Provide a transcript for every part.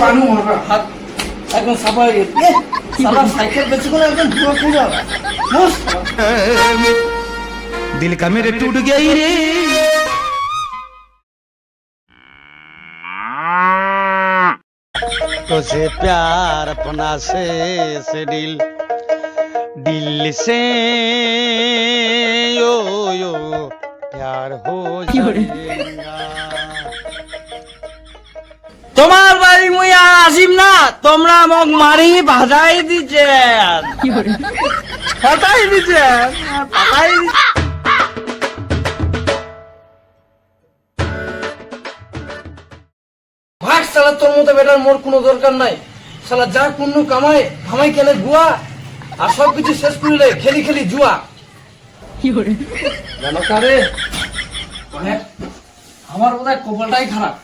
পানু মারা হাত একদম সাফা হয়ে গেছে এ, সারা সাইকেল বেঁচে করে একদম পুরো পুরো বস दिल का मेरे टूट गई रे तुझे प्यार अपना से से दिल दिल से यो यो प्यार हो जाएगा আসিম না, তোমরা মোক মারি ভাজাই দিছে। ফাটাই দিছে ভাগ, শালা, তোর মতো বেটার মোর কোনো দরকার নাই। শালা, যা কামাই গুয়া, আর সব কিছু শেষ করলে খেলি খেলি জুয়া। জানো কারে? মানে আমার বোধহয় কপালটাই খারাপ।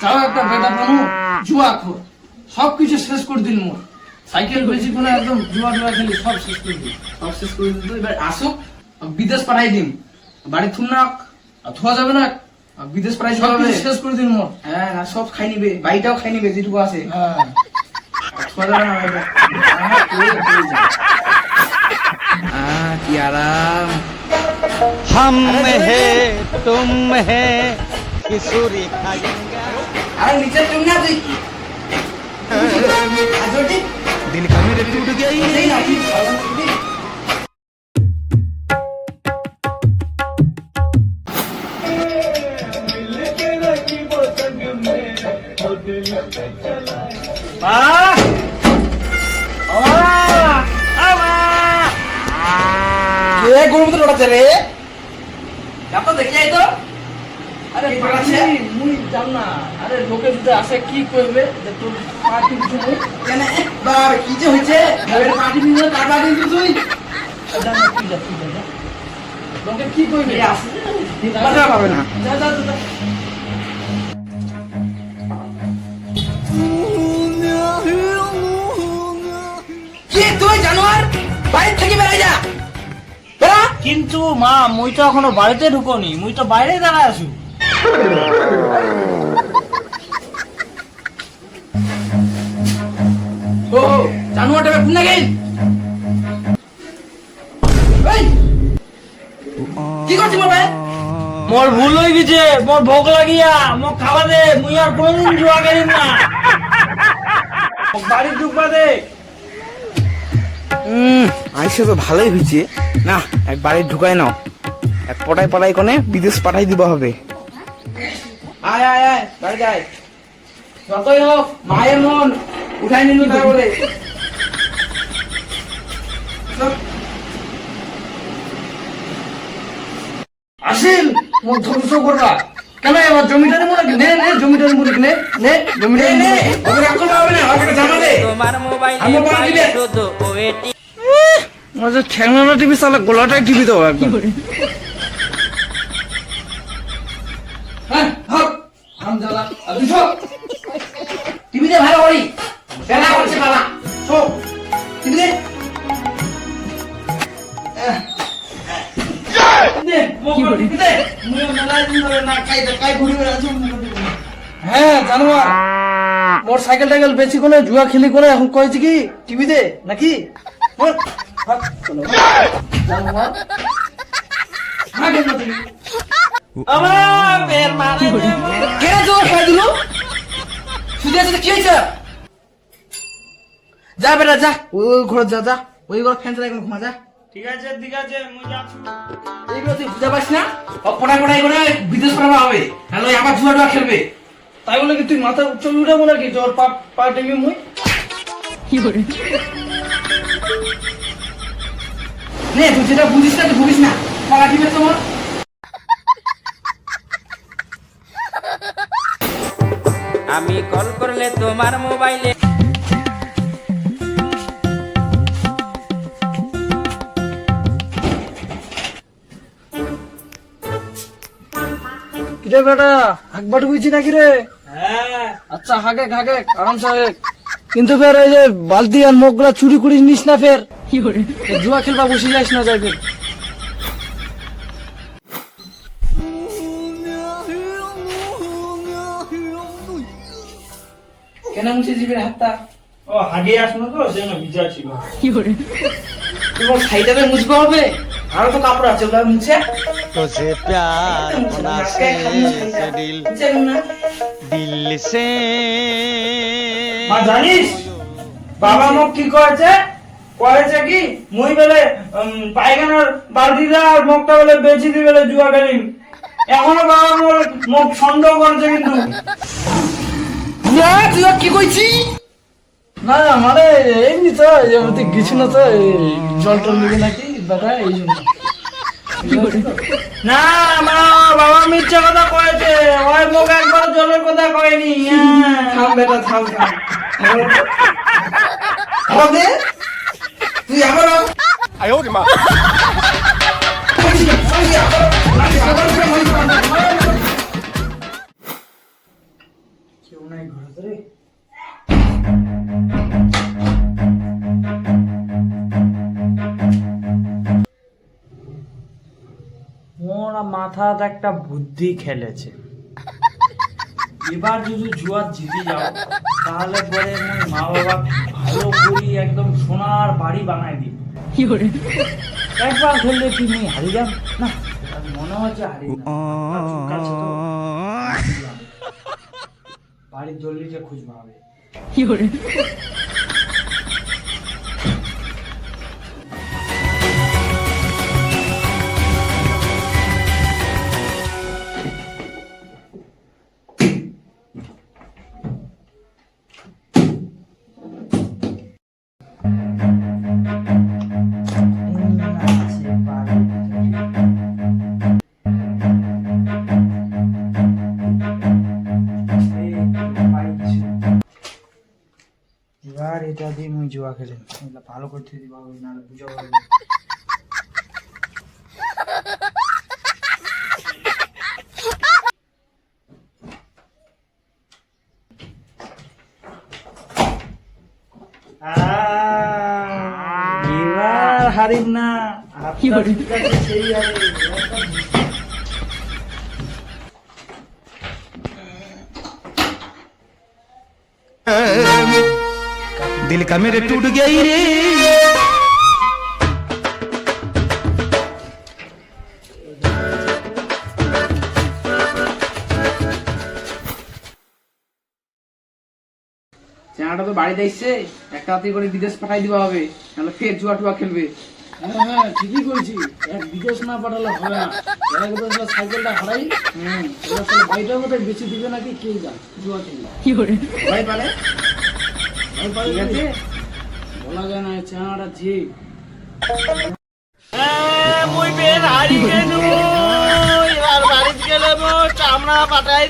যাও একটা বেটা বানু। জুয়া খোর সব কিছু শেষ করে দিল মোর সাইকেল বেশি করে একদম জুয়া জুয়া খেলি সব শেষ করে দিল সব শেষ করে দিল এবার আসুক বিদেশ পাঠাই দিম বাড়ি থুন না আর থোয়া যাবে না আর বিদেশ পাঠাই সব কিছু শেষ করে দিল মোর হ্যাঁ আর সব খাই নিবে বাড়িটাও খাই নিবে যেটুকু আছে হ্যাঁ ছোয়া যাবে না বাড়িটা। হ্যাঁ, তুই- তুই যা। আহ, কি আরাম हम है तुम है किशोरी खाएंगे अरे नीचे तुम ना दी दिल का मेरे टूट गया ही नहीं মুই জান না। আরে লোকে যদি আসে কি করবে? যে তোর পার্টি কিছু নেই কেন? একবার কি যে হয়েছে? পার্টি নিয়ে কার পার্টি তুই? যা, তুই যা, যা। লোকে কি করবে? এই পাবে না। যা যা যা, যা। জানোয়ার? বাড়ি থেকে বেড়ে যা। কিন্তু মা মুই তো এখনও বাড়িতে ঢুকোনি। মুই তো বাইরে দাঁড়ায় আছু। ও জানোয়ারটা বের গেল। কি করছিস মোর ভাই? মোর ভুল হয়ে গেছে মোর ভোগ লাগিয়া মোক খাওয়া দে মুই আর কোনদিন জুয়া খেলিম না। মোক বাড়ি ঢুকবা দে আইসে তো ভালোই হয়েছে। না এক বাড়ি ঢুকাই নাও। এক পটাই পটাই কোনে বিদেশ পাঠাই দিবা হবে। আয় আয় আয় বাড়ি যাই। যতই হোক মায়ের মন উঠাই নিনু তার বলে। আসিল মোক ধ্বংস করবা কেন আমার জমিটারে মনে নে নে জমিটারে মনে নে নে জমিটারে নে ওকে রাখো হবে না ওকে জানা তোমার মোবাইলে দিবে। শুধু ওয়েটি মাঝে ঠ্যাংনা টিভি চালা গোলাটাই টিভি দেবো একদম হ্যাঁ হক জ্বালা তুই টিভিতে ভালো করি। বেলা করছে বাবা। টিভিতে হ্যাঁ জানোয়ার। মোর সাইকেল টাইকেল বেশি কোনে জুয়া খেলি কোনে এখন কয়েছে কি টিভিতে নাকি। আমার কে জোর দিল সুদি আছে কি হয়েছে? যা বেটা যা। ওই ঘর যা যা। ওই ঘর ফ্যান চালাই ঘুমা যা। ঠিক আছে ঠিক আছে মুই যাচ্ছি। এইগুলো তুই বুঝতে পারিস না? ও পড়াই পড়াই করে বিদেশ পাঠানো হবে। নাহলে ওই আবার জুয়া টুয়া খেলবে। তাই বলে কি তুই মাথা উচ্চ উঠাবো নাকি? তোর পা পা টিভি মুই? কি করে? নে তুই যেটা বুঝিস না তুই ভুগিস না। পড়া দিবে তোমার? আমি কল করলে তোমার মোবাইলে কিরে বেটা হাক বাট বুঝছি নাকি রে? হ্যাঁ। আচ্ছা হাগে হাগে আরামসে হাগে কিন্তু ফের এই যে বালতি আর মুখগুলা চুরি করিস নিস না ফের। জুয়া খেলবা বসে যাইস না যাই ফের। কেন কেন মুছে দিবি রে হাতটা ও হাগিয়ে আসলো তো সেই জন্য ভিজা ছিল তোমার সাইডে মুছতে হবে আরো তো কাপড় আছে ওগুলো মুছে तुझे प्यार अपना से से दिल মুছে না दिल से মা জানিস বাবা মোক কি করেছে করেছে কি মুই বেলে উম, পায়খানার বালতিটা আর মুখটা বেলে বেশি দি বেলে জুয়া খেলিম এখনো বাবা মোর মুখ সন্দেহ করেছে কিন্তু না তুই কি কইছিস? না মানে এমনি তো এমনি কিছু না তো জল টল নেবে নাকি বেটা এই জন্য। না মা বাবা মিথ্যে কথা কয়েছে। ওই মুখ একবার জলের কথা কয়নি হ্যাঁ। থাম বেটা থাম থাম। তুই আবার কেউ মোর একটা বুদ্ধি খেলেছে। এবার যদি জুয়ার জিতে যাও তাহলে পরে মা বাবা ভালো করি একদম সোনার বাড়ি বানাই দিই একবার খেললে কি মুই হারি যাম না মনে হচ্ছে হারি? বাড়ির দলিলটা খুঁজবা। হবে এবার এটা দিয়ে মুই জুয়া খেলে ভালো করতে দিবা না। বুঝা এবার হারিম না। আপনার সেই दिल का मेरे टूट गया ही रे চেনাটা তো বাড়িতে এসছে একটা হাতে করে বিদেশ পাঠাই দিবা হবে নাহলে ফের জুয়া টুয়া খেলবে হ্যাঁ হ্যাঁ ঠিকই করেছি এক বিদেশ না পাঠালে হবে না এর আগে তো আসলে সাইকেলটা হারাই হুম এবার আসলে বাড়িটার মধ্যে বেশি দিবে নাকি কে জান জুয়া খেলে ভাই পারে আমি পারি ঠিক বলা যায় না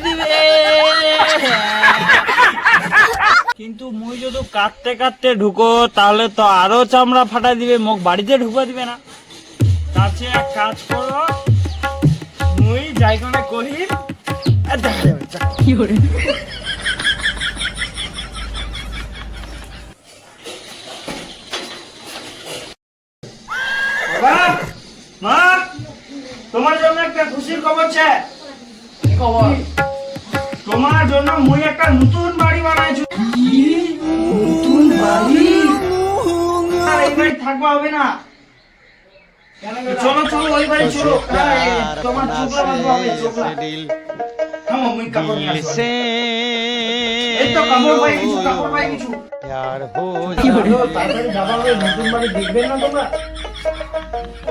দিবে কিন্তু মুই যদি কাটতে কাটতে ঢুকো, তাহলে তো আরও চামড়া ফাটাই দিবে, মোক বাড়িতে ঢুকা দিবে না। তাছে এক কাজ করো, মুই যাই কোনে করি আর দেখা যাবে যা। বাবা মা তোমার জন্য একটা খুশির খবর আছে খবর তোমার জন্য মুই একটা নতুন বাড়ি বানাইছি নতুন বাড়ি আর এই বাড়ি থাকবা হবে না চলো চলো ওই বাড়ি तुझे চলো এই, प्यार তোমার अपना চোখলা বাঁধবা হবে से চোখলা से दिल থামো মুই কাপড় নিয়ে दिल আসবো से এই তো কাপড় পাই কিছু কাপড় পাই কিছু प्यार हो হ্যালো, তাড়াতাড়ি যাবা হবে নতুন বাড়ি দেখবেন না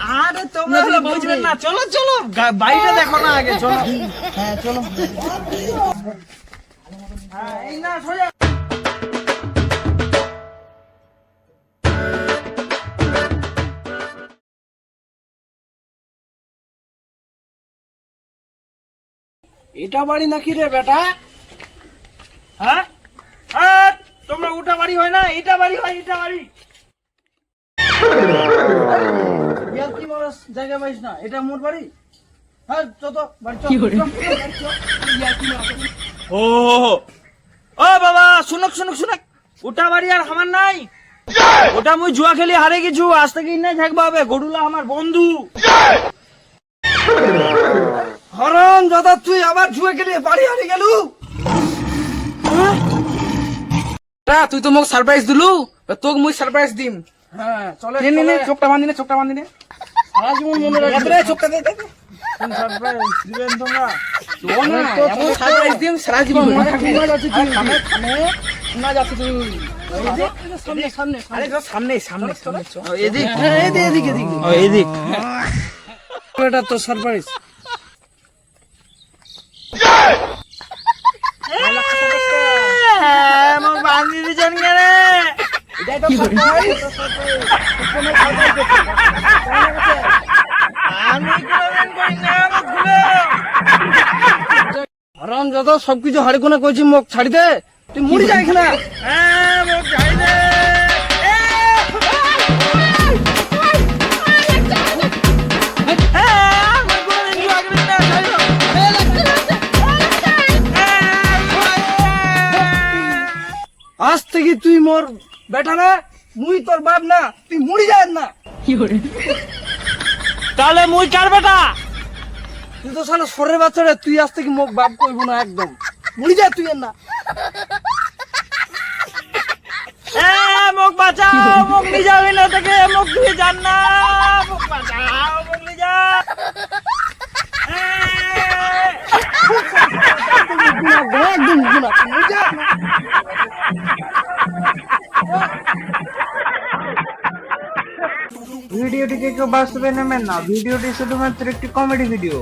আরে তোমরা হলে বুঝবেন না চলো চলো। বাড়িটা দেখো না আগে চলো। হ্যাঁ চলো। হ্যাঁ, এই না সোজা। এটা বাড়ি নাকি রে বেটা? হ্যাঁ? হ্যাঁ তোমরা উঠা বাড়ি হয় না এটা বাড়ি হয় এটা বাড়ি। ইয়ার কি মারাস জায়গা পাইস না? এটা মোর বাড়ি? হ্যাঁ যত বাড়ি চল, চল, চল, বাড়ি চল। ইয়ার কি মারাস? ও ও। বাবা শুনক শুনক শুনক। ওটা বাড়ি আর আমার নাই। ওটা মুই জুয়া খেলি হারে গেছু আজ থেকে নাই থাকবা হবে গরুলা আমার বন্ধু। হরণ দাদা তুই আবার জুয়ে গেলি বাড়ি হারিয়ে গেলু। তুই তো মোক সারপ্রাইজ দিলু। তোক মুই সারপ্রাইজ দিম। হ্যাঁ চলে নে নে নে। চোখটা বান্ধি নে চোখটা বান্ধি নে। সারা জীবন মনে রাখবি। রে, চোখটা দে দে, দে। কোন সারপ্রাইজ দিবেন তোমরা। না, এমন সারপ্রাইজ সারা জীবন মনে না যাচ্ছে তুই সামনে সামনে। আরে তো সামনে সামনে সামনে এদিক। এদিক এদিক। এদিক এদিক। এটা তো সারপ্রাইজ মোক বান্ধি দিছেন কেনে এটাই তো সারপ্রাইজ আমি কোনোদিন করি না মোক খুলে হরণ যত সবকিছু হাড়ি কোনে কইছি মোক ছাড়ি দে। তুই মুড়ি যাই না মোক আজ থেকে তুই মোর বেটা না মুই তোর বাপ না তুই মুড়ি যায় না। তাহলে মুই কার বেটা? তুই তো সালা সরের বাচ্চারা তুই আজ থেকে মোক বাপ কইব না একদম। মুড়ি যায় তুই আর না। এ মোক বাঁচাও মোক নিয়ে যাবি না থেকে মোক তুই জান না মোক বাঁচাও মোক নিয়ে যা ভিডিওটিকে কেউ বাস্তবে নেবেন না। ভিডিওটি শুধুমাত্র একটি কমেডি ভিডিও